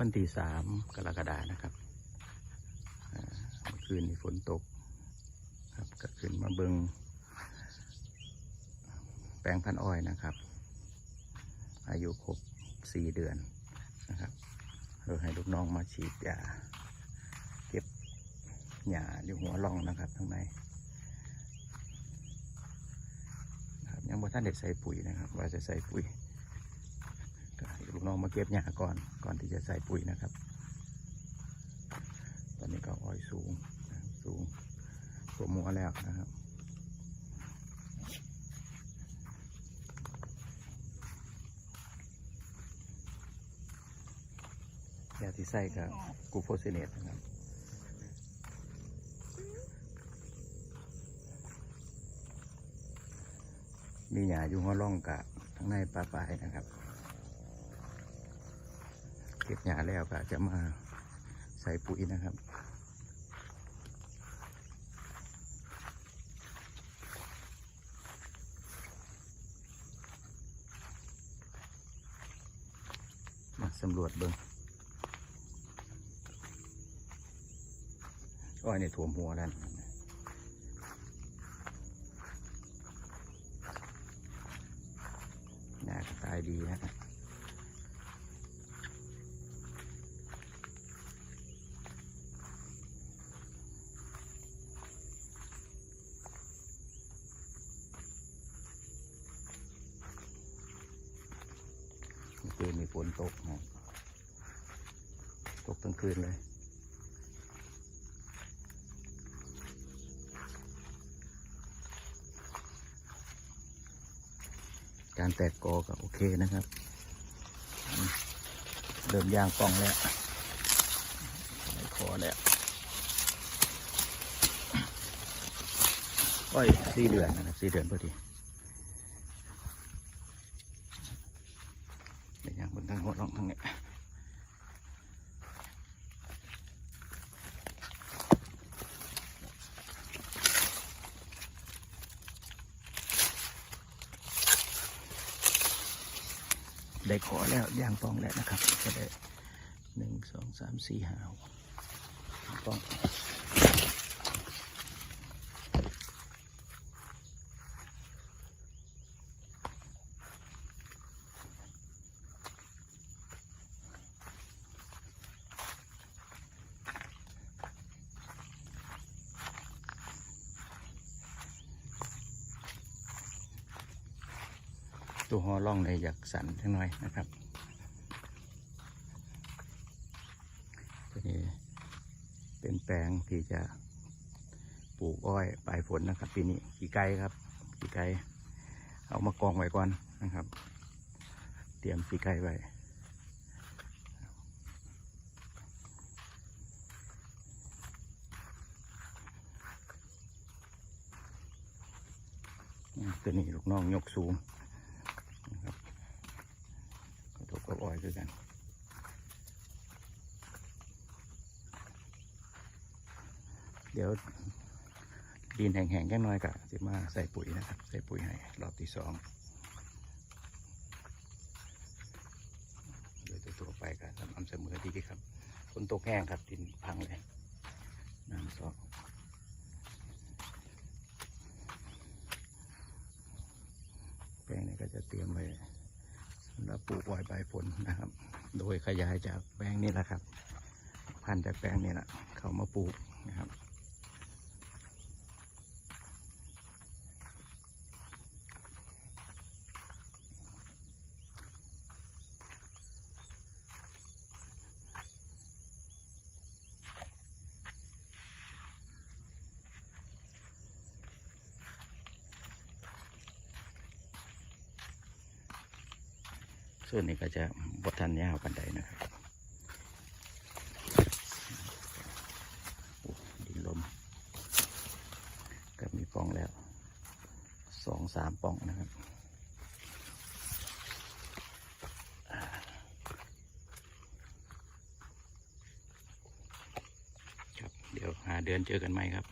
วันที่สามกรกฎานะครับเมื่อคืนมีฝนตกครับก็ขึ้นมาเบิงแปลงพันอ้อยนะครับ อายุครบสี่เดือนนะครับเราให้ลูกน้องมาฉีดยาเก็บหญ้าอยู่หัวร่องนะครับข้างในครับยังบ่ท่านเด็ดใส่ปุ๋ยนะครับ ว่าจะใส่ปุ๋ย ลูกน้องมาเก็บหญ้าก่อนก่อนที่จะใส่ปุ๋ยนะครับ ตอนนี้ก็อ้อยสูงสูงตัวมัวแล้วนะครับยาที่ใส่กับกูโฟซิเนตนะครับมีหยาอยู่หัวร่องกับทั้งในปลาปลายนะครับ เก็บหยาแล้วก็จะมาใส่ปุ๋ยนะครับมาสำรวจเบิ้งอ้อยในถ่วมหัวแล้วหน้าก็ตายดีนะครับเมื่อคืนมี ฝนตกนะตกทั้งคืนเลย การแตกกอก็โอเคนะครับ เริ่มยางกล้องแล้วไม่คอแล้วโอ้ยสี่เดือนนะครับสี่เดือนพอดีเดี๋ยวย่างบนทางหัวลองทางนี้ ได้ขอแล้วย่างปองแล้วนะครับ ก็ได้หนึ่งสองสามสี่ห้าหกปอง ตัวหอล่องในอยากสั่นจังน่อยนะครับตัวนี้เป็นแปลงที่จะปลูกอ้อยปลายฝนนะครับปีนี้กี่ไก่ครับกี่ไก่เอามากองไว้ก่อนนะครับ เตรียมกี่ไก่ไว้ตัวนี้ลูกน้องยกสูง นะครับกระทบกับอ้อยด้วยกัน เดี๋ยวดินแห้งๆจังน้อยกะจะมาใส่ปุ๋ยนะครับ ใส่ปุ๋ยให้รอบที่สองโดยตัวไปก็สม่ำเสมอดีครับฝนตกแห้งครับดินพังเลยน้ำซอกแปลงนี้ก็จะเตรียมไว้สำหรับปลูกอ้อยใบฝนนะครับ โดยขยายจากแปลงนี้แหละครับ พันจากแปลงนี้แหละเขามาปลูกนะครับ ส่วนนี้ก็จะบดทันยาวกันได้นะครับดินลม ก็มีป่องแล้วสองสามป่องนะครับครับ เดี๋ยวหาเดือนเจอกันไหมครับ